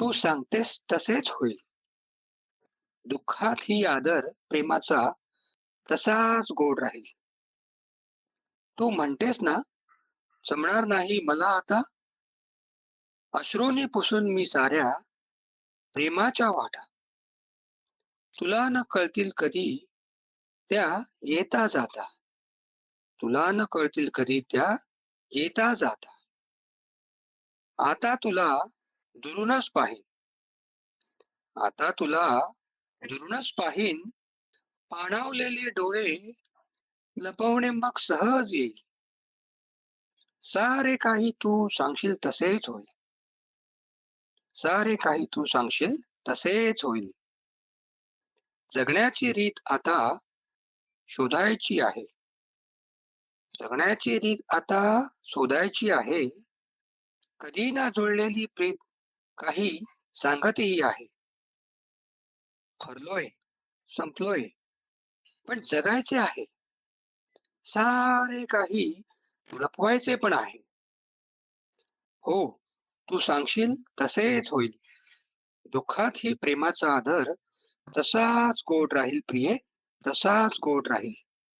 तू सांगतेस तसेच होईल. दुःखात ही आदर प्रेमाचा तसाच गोड राहील. तू म्हणतेस ना जमणार नाही मला आता? अश्रूने पुसून मी साऱ्या प्रेमाच्या वाटा. तुला न कळतील कधी त्या येता जाता. तुला न कळतील कधी त्या येता जाता. आता तुला दुरूनच पाहीन. आता तुला दुरूनच पाहीन पाणावलेले डोळे लपवणे मग सहज येईल. सारे काही तू सांगशील तसेच होईल. सारे काही तू सांगशील तसेच होईल. जगण्याची रीत आता शोधायची आहे. जगण्याची रीत आता शोधायची आहे. कधी ना जुळलेली प्रीत काही सांगतही आहे. हरलोय संपलोय पण जगायचे आहे. सारे काही लपवायचे पण आहे. हो तू सांगशील तसेच होईल. दुःखात ही प्रेमाचा आदर तसाच गोड राहील प्रिये तसाच गोड राहील.